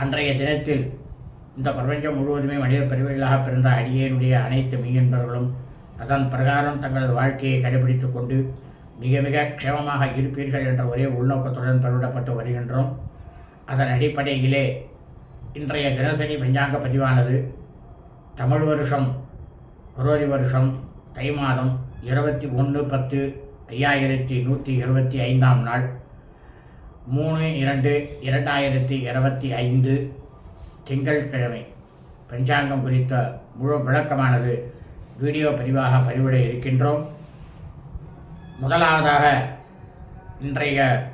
அன்றைய தினத்தில் இந்த பிரபஞ்சம் முழுவதுமே மனித பிரிவுகளாக பிறந்த அடியேனுடைய அனைத்து மெய்யன்பர்களும் அதன் பிரகாரம் தங்களது வாழ்க்கையை கடைபிடித்து கொண்டு மிக மிக க்ஷேமமாக இருப்பீர்கள் என்ற ஒரே உள்நோக்கத்துடன் பதிவிடப்பட்டு வருகின்றோம். அதன் அடிப்படையிலே இன்றைய தினசரி பஞ்சாங்க பதிவானது தமிழ் வருஷம் குரோதி வருஷம் தை மாதம் இருபத்தி ஒன்று பத்து ஐயாயிரத்தி நூற்றி இருபத்தி ஐந்தாம் நாள். மூணு இரண்டு இரண்டாயிரத்தி இருபத்தி ஐந்து திங்கட்கிழமை பஞ்சாங்கம் குறித்த முழு விளக்கமானது வீடியோ பதிவாக பதிவிட இருக்கின்றோம். முதலாவதாக இன்றைய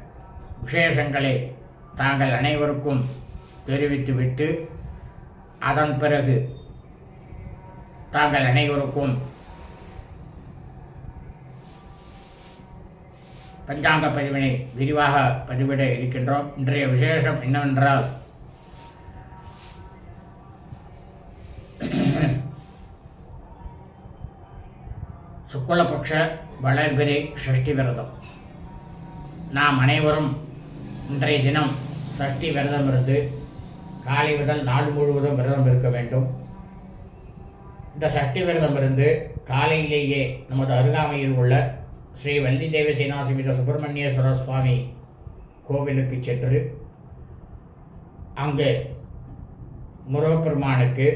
விசேஷங்களை தாங்கள் அனைவருக்கும் தெரிவித்துவிட்டு அதன் பிறகு தாங்கள் அனைவருக்கும் பஞ்சாங்க பதிவினை விரிவாக பதிவிட இருக்கின்றோம். இன்றைய விசேஷம் என்னவென்றால் சுக்குலபக்ஷ வளர்பிறை ஷஷ்டி விரதம். நாம் அனைவரும் இன்றைய தினம் சஷ்டி விரதம் இருந்து காலை முதல் நாள் முழுவதும் விரதம் இருக்க வேண்டும். இந்த சஷ்டி விரதம் இருந்து காலையிலேயே நமது அருகாமையில் உள்ள ஸ்ரீ வள்ளி தேவசேனா சுப்பிரமணியேஸ்வர சுவாமி கோவிலுக்கு சென்று அங்கு முருகப்பெருமானுக்கு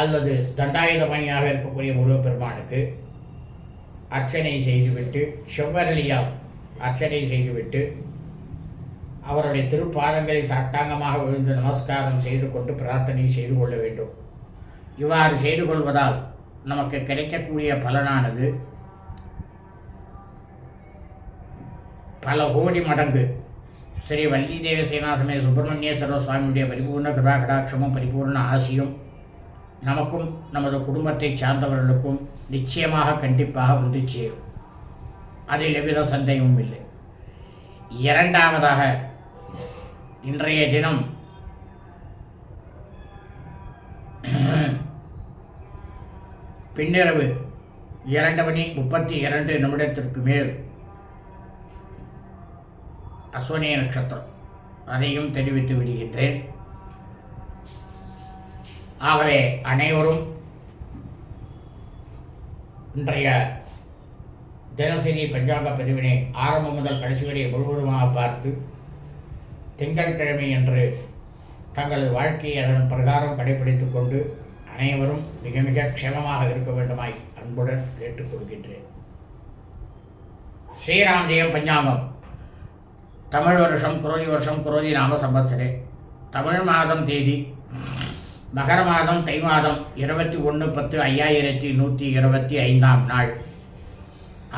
அல்லது தண்டாயுதமணியாக இருக்கக்கூடிய முருகப்பெருமானுக்கு அர்ச்சனை செய்துவிட்டு செவ்வரளியால் அர்ச்சனை செய்துவிட்டு அவருடைய திருப்பாதங்களில் சாட்டாங்கமாக விழுந்து நமஸ்காரம் செய்து கொண்டு பிரார்த்தனை செய்து கொள்ள வேண்டும். இவ்வாறு செய்து கொள்வதால் நமக்கு கிடைக்கக்கூடிய பலனானது பல கோடி மடங்கு. ஸ்ரீ வள்ளி தேவ சேனாசமே சுப்பிரமணியேஸ்வர சுவாமியுடைய பரிபூர்ண கிருபா கடாட்சமும் பரிபூர்ண ஆசியும் நமக்கும் நமது குடும்பத்தை சார்ந்தவர்களுக்கும் நிச்சயமாக கண்டிப்பாக வந்து சேரும். அதில் எவ்வித சந்தேகமும் இல்லை. இரண்டாவதாக இன்றைய தினம் பின்னிரவு இரண்டு மணி முப்பத்தி இரண்டு நிமிடத்திற்கு மேல் அஸ்வனி நட்சத்திரம். அதையும் தெரிவித்து விடுகின்றேன். ஆகவே அனைவரும் இன்றைய தினசரி பஞ்சாங்க பிரிவினை ஆரம்பம் முதல் கடைசி வரை முழுவதுமாக பார்த்து திங்கட்கிழமை என்று தங்களது வாழ்க்கையை அதன் பிரகாரம் கடைபிடித்துக் கொண்டு அனைவரும் மிக மிக க்ஷேமமாக இருக்க வேண்டுமாய் அன்புடன் கேட்டுக்கொள்கின்றேன் ஸ்ரீராம் ஜெயம் பஞ்சாங்கம். தமிழ் வருஷம் குரோதி வருஷம் குரோதி நாம சம்பத்சரே தமிழ் மாதம் தேதி மகர மாதம் தை மாதம் இருபத்தி ஒன்று பத்து ஐயாயிரத்தி நூற்றி இருபத்தி ஐந்தாம் நாள்.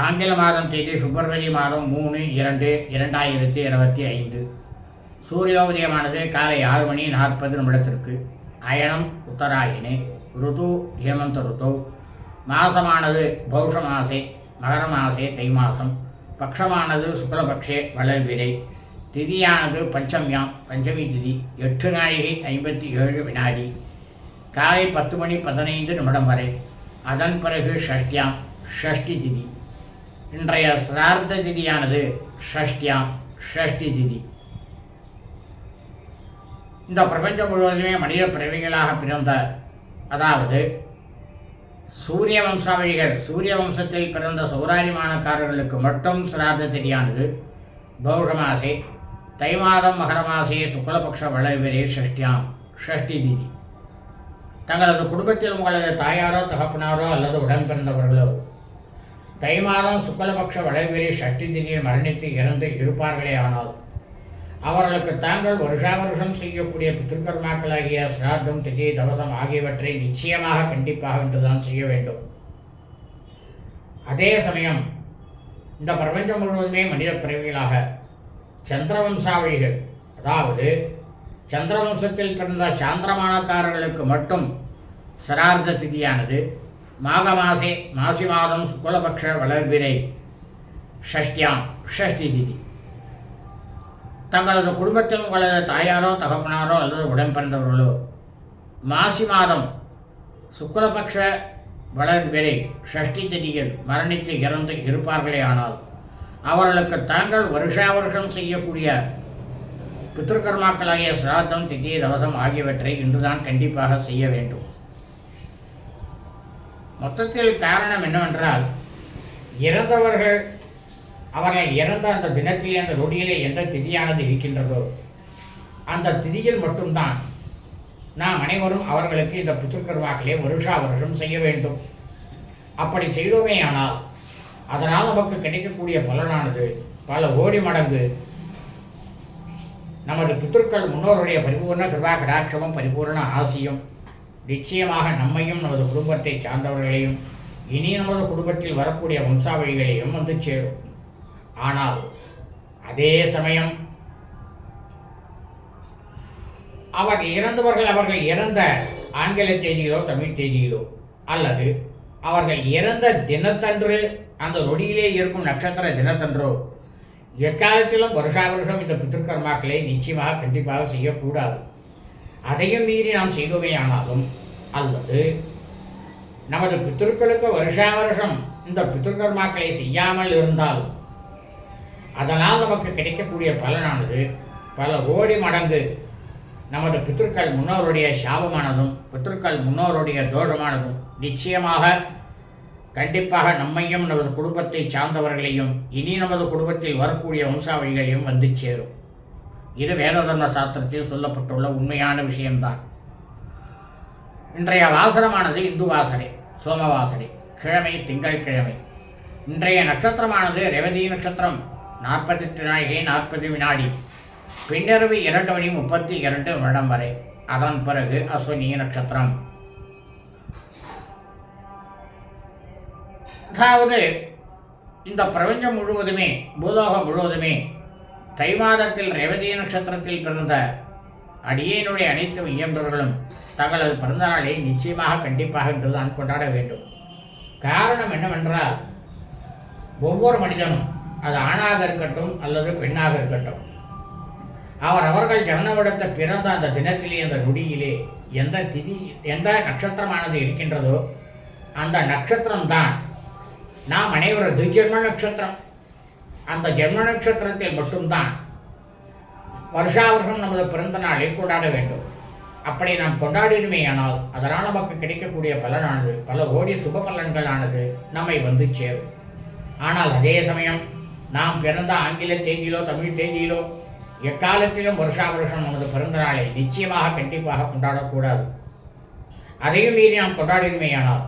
ஆங்கில மாதம் தேதி பிப்ரவரி மாதம் மூணு இரண்டு இரண்டாயிரத்தி இருபத்தி ஐந்து. சூரியோதயமானது காலை ஆறு மணி நாற்பது நிமிடத்திற்கு. அயனம் உத்தராயணே ருது ஹேமந்த ருத்து மாசமானது பௌஷ மாசே மகர மாசே தை மாதம் பக்ஷமானது சுக்லபக்ஷே வளர்விரை. திதியானது பஞ்சமியாம் பஞ்சமி திதி எட்டு நாழிகை ஐம்பத்தி ஏழு வினாடி. காலை பத்து மணி பதினைந்து நிமிடம் வரை. அதன் பிறகு ஷஷ்டியாம் ஷஷ்டி திதி. இன்றைய சிரார்த்த திதியானது ஷஷ்டியாம் ஷஷ்டி திதி. இந்த பிரபஞ்சம் முழுவதுமே மனித பிறவிகளாக பிறந்த அதாவது சூரிய வம்சாவழிகள் சூரிய வம்சத்தில் பிறந்த சௌராரிமானக்காரர்களுக்கு மட்டும் சிராத திதியானது பௌஷமாசே தை மாதம் மகர மாசே சுக்லபக்ஷ வளர்விரே ஷஷ்டியாம் ஷஷ்டி திதி. தங்களது குடும்பத்தில் உங்களது தாயாரோ தகப்பனாரோ அல்லது உடன் பிறந்தவர்களோ தை மாதம் சுக்லபக்ஷ வளர்விரே ஷஷ்டி திதியில் மரணித்து இறந்து இருப்பார்களே ஆனால் அவர்களுக்கு தாங்கள் வருஷா வருஷம் செய்யக்கூடிய பித்திருக்கர்மாக்களாகிய சிராத்தம் திதி தவசம் ஆகியவற்றை நிச்சயமாக கண்டிப்பாக என்றுதான் செய்ய வேண்டும். அதே சமயம் இந்த பிரபஞ்சம் முழுவதுமே மனித பிறவிகளாக சந்திரவம்சாவழிகள் அதாவது சந்திரவம்சத்தில் பிறந்த சாந்திரமானக்காரர்களுக்கு மட்டும் சரார்த்த திதியானது மாக மாசே மாசி மாதம் சுக்லபக்ஷ வளர்பிறை ஷஷ்டியாம் ஷஷ்டி திதி. தங்களது குடும்பத்தில் உங்களது தாயாரோ தகப்பனாரோ அல்லது உடன் பிறந்தவர்களோ மாசி மாதம் சுக்லபக்ஷ வளர்பிறை ஷஷ்டி திதியில் மரணித்து இறந்து இருப்பார்களே ஆனால் அவர்களுக்கு தாங்கள் வருஷா வருஷம் செய்யக்கூடிய பித்திருக்கர்மாக்களாகிய சிராத்தம் திதி ரவசம் ஆகியவற்றை இன்றுதான் கண்டிப்பாக செய்ய வேண்டும். மொத்தத்தில் காரணம் என்னவென்றால் இறந்தவர்கள் அவர்கள் இறந்த அந்த தினத்திலே அந்த நொடியிலே எந்த திதியானது இருக்கின்றதோ அந்த திதியில் மட்டும்தான் நாம் அனைவரும் அவர்களுக்கு இந்த பித்திருக்கர்மாக்களை வருஷா வருஷம் செய்ய வேண்டும். அப்படி செய்தோமே ஆனால் அதனால் நமக்கு கிடைக்கக்கூடிய பலனானது பல ஓடி மடங்கு நமது பித்திருக்கள் முன்னோருடைய பரிபூர்ண கிருபா கடாட்சமும் பரிபூர்ண ஆசியும் நிச்சயமாக நம்மையும் நமது குடும்பத்தை சார்ந்தவர்களையும் இனி நமது குடும்பத்தில் வரக்கூடிய வம்சாவழிகளையும் வந்து சேரும். ஆனால் அதே சமயம் அவர் இறந்தவர்கள் அவர்கள் இறந்த ஆங்கில தேதியிலோ தமிழ் தேதியிலோ அல்லது அவர்கள் இறந்த தினத்தன்று அந்த நொடியிலே இருக்கும் நட்சத்திர தினத்தன்றோ எக்காலத்திலும் வருஷா வருஷம் இந்த பித்திருக்கர்மாக்களை நிச்சயமாக கண்டிப்பாக செய்யக்கூடாது. அதையும் மீறி நாம் செய்தோமே ஆனாலும் அல்லது நமது பித்திருக்களுக்கு வருஷா வருஷம் இந்த பித்திருக்கர்மாக்களை செய்யாமல் இருந்தாலும் அதனால் நமக்கு கிடைக்கக்கூடிய பலனானது பல கோடி மடங்கு நமது பித்திருக்கள் முன்னோருடைய சாபமானதும் பித்திருக்கள் முன்னோருடைய தோஷமானதும் நிச்சயமாக கண்டிப்பாக நம்மையும் நமது குடும்பத்தை சார்ந்தவர்களையும் இனி நமது குடும்பத்தில் வரக்கூடிய வம்சாவளிகளையும் வந்து சேரும். இது வேததர்ம சாஸ்திரத்தில் சொல்லப்பட்டுள்ள உண்மையான விஷயம்தான். இன்றைய வாசனமானது இந்து வாசனை சோமவாசனை கிழமை திங்கட்கிழமை இன்றைய நட்சத்திரமானது ரேவதி நட்சத்திரம். நாற்பத்தெட்டு நாழிகை நாற்பது வினாடி. பின்னிரவு இரண்டு மணி முப்பத்தி இரண்டு நிமிடம் வரை. அதன் பிறகு அஸ்வினி நட்சத்திரம். அதாவது இந்த பிரபஞ்சம் முழுவதுமே பூலோகம் முழுவதுமே தை மாதத்தில் ரேவதி நட்சத்திரத்தில் பிறந்த அடியேனுடைய அனைத்து இயம்பர்களும் தங்களது பிறந்த நாளை நிச்சயமாக கண்டிப்பாக என்று தான் கொண்டாட வேண்டும். காரணம் என்னவென்றால் ஒவ்வொரு மனிதனும் அது ஆணாக இருக்கட்டும் அல்லது பெண்ணாக இருக்கட்டும். அவர் அவர்கள் ஜனனமிடத்த பிறந்த அந்த தினத்திலே அந்த நொடியிலே எந்த திதி எந்த நட்சத்திரமானது இருக்கின்றதோ அந்த நட்சத்திரம்தான். நாம் அனைவரது ஜென்ம நட்சத்திரம். அந்த ஜென்ம நட்சத்திரத்தில் மட்டும்தான் வருஷா வருஷம் நமது பிறந்த நாளை கொண்டாட வேண்டும். அப்படி நாம் கொண்டாடினுமேயானால் அதனால் நமக்கு கிடைக்கக்கூடிய பலனானது பல கோடி சுப பலன்களானது நம்மை வந்து சேரும். ஆனால் அதே சமயம் நாம் பிறந்த ஆங்கில தேதியிலோ தமிழ் தேதியிலோ எக்காலத்திலும் வருஷா வருஷம் நமது பிறந்த நாளை நிச்சயமாக கண்டிப்பாக கொண்டாடக்கூடாது. அதையும் மீறி நாம் கொண்டாடினுமேயானால்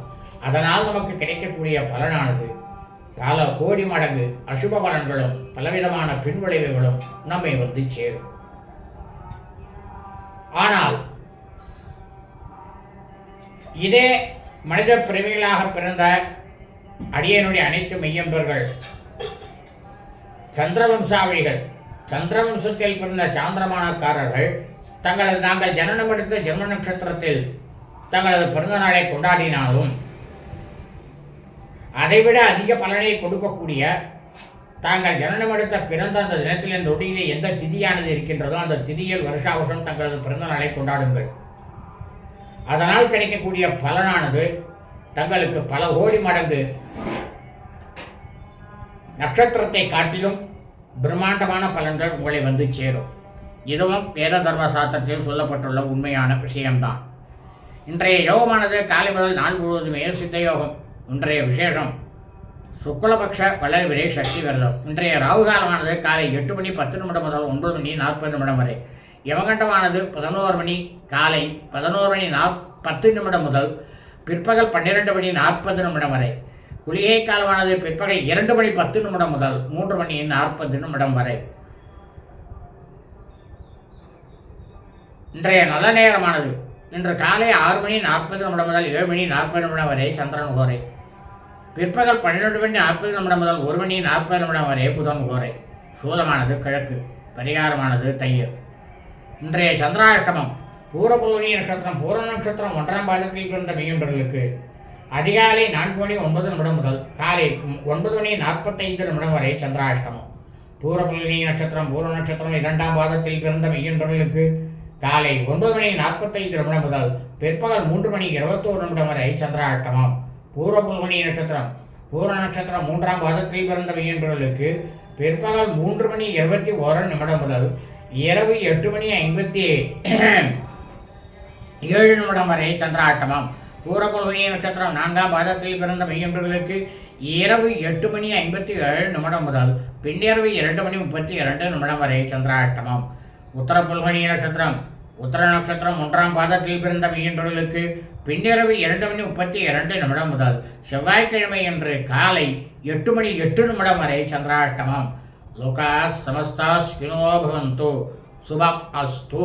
அதனால் நமக்கு கிடைக்கக்கூடிய பலனானது பல கோடி மடங்கு அசுப பலன்களும் பலவிதமான பின்விளைவுகளும் நம்மை வந்து சேரும். ஆனால் இதே மனித பிறவிகளாக பிறந்த அடியனுடைய அனைத்து மெய்யம்பர்கள் சந்திரவம்சாவளிகள் சந்திரவம்சத்தில் பிறந்த சாந்திரமானக்காரர்கள் தங்களது நாங்கள் ஜனனம் எடுத்த ஜென்ம நட்சத்திரத்தில் தங்களது பிறந்த நாளை கொண்டாடினாலும் அதைவிட அதிக பலனை கொடுக்கக்கூடிய தாங்கள் ஜனனம் எடுத்த பிறந்த அந்த தினத்தில் இந்த நொடியிலே எந்த திதியானது இருக்கின்றதோ அந்த திதியில் வருஷா வருஷம் தங்களது பிறந்த நாளை கொண்டாடுங்கள். அதனால் கிடைக்கக்கூடிய பலனானது தங்களுக்கு பல கோடி மடங்கு நட்சத்திரத்தை காட்டிலும் பிரம்மாண்டமான பலன்கள் உங்களை வந்து சேரும். இதுவும் வேத தர்ம சாஸ்திரத்தில் சொல்லப்பட்டுள்ள உண்மையான விஷயம்தான். இன்றைய யோகமானது காலை முதல் நாள் முழுவதுமே சித்த யோகம். இன்றைய விசேஷம் சுக்லபக்ஷ வளர்பிறை சக்தி விரதம். இன்றைய ராகு காலமானது காலை எட்டு மணி பத்து நிமிடம் முதல் ஒன்பது மணி நாற்பது நிமிடம் வரை. யமகண்டமானது பதினோரு மணி காலை பதினோரு மணி நாற்பத்து நிமிடம் முதல் பிற்பகல் பன்னிரெண்டு மணி நாற்பது நிமிடம் வரை. குளிகை காலமானது பிற்பகல் இரண்டு மணி பத்து நிமிடம் முதல் மூன்று மணி நாற்பது நிமிடம் வரை. இன்றைய நல்ல நேரமானது. இன்று காலை ஆறு மணி நாற்பது நிமிடம் முதல் ஏழு மணி நாற்பது நிமிடம் வரை சந்திரன் கோரை. பிற்பகல் பன்னிரெண்டு மணி நாற்பது நிமிடம் முதல் ஒரு மணி நாற்பது நிமிடம் வரை புதன் கோரை. சூலமானது கிழக்கு பரிகாரமானது தையர் இன்றைய சந்திராஷ்டமம். பூரபூரணி நட்சத்திரம் பூர நட்சத்திரம் ஒன்றாம் பாதத்தில் பிறந்த மெய்யன்பர்களுக்கு அதிகாலை நான்கு மணி ஒன்பது நிமிடம் முதல் காலை ஒன்பது மணி நாற்பத்தைந்து நிமிடம் வரை சந்திராஷ்டமம். பூரபுலனி நட்சத்திரம் பூர நட்சத்திரம் இரண்டாம் பாதத்தில் பிறந்த மெய்யன்பர்களுக்கு காலை ஒன்பது மணி நாற்பத்தைந்து நிமிடம் முதல் பிற்பகல் மூன்று மணி இருபத்தோரு நிமிடம் வரை சந்திராஷ்டமம். பூர்வபுல்மணி நட்சத்திரம் பூர நட்சத்திரம் மூன்றாம் பாதத்தில் பிறந்த மெய்யன்பர்களுக்கு பிற்பகல் மூன்று மணி இருபத்தி ஓரு நிமிடம் முதல் இரவு எட்டு மணி ஐம்பத்தி ஏழு நிமிடம் வரை சந்திராட்டமம் பூரபுல்மணி நட்சத்திரம் நான்காம் பாதத்தில் பிறந்த மெய்யன்பர்களுக்கு இரவு எட்டு மணி ஐம்பத்தி ஏழு நிமிடம் முதல் பின்னிரவு இரண்டு மணி முப்பத்தி இரண்டு நிமிடம் வரை சந்திராஷ்டமம். உத்தர புல்மணி நட்சத்திரம். உத்தர நட்சத்திரம் ஒன்றாம் பாதத்தில் பிறந்த மெய்யன்பர்களுக்கு பின்னிரவு இரண்டு மணி முப்பத்தி இரண்டு நிமிடம் முதல் செவ்வாய்க்கிழமை என்று காலை எட்டு மணி எட்டு நிமிடம் வரை சந்திராஷ்டமம். லோகா சமஸ்தா ஸ்வினோ பவந்து. சுபம் அஸ்து.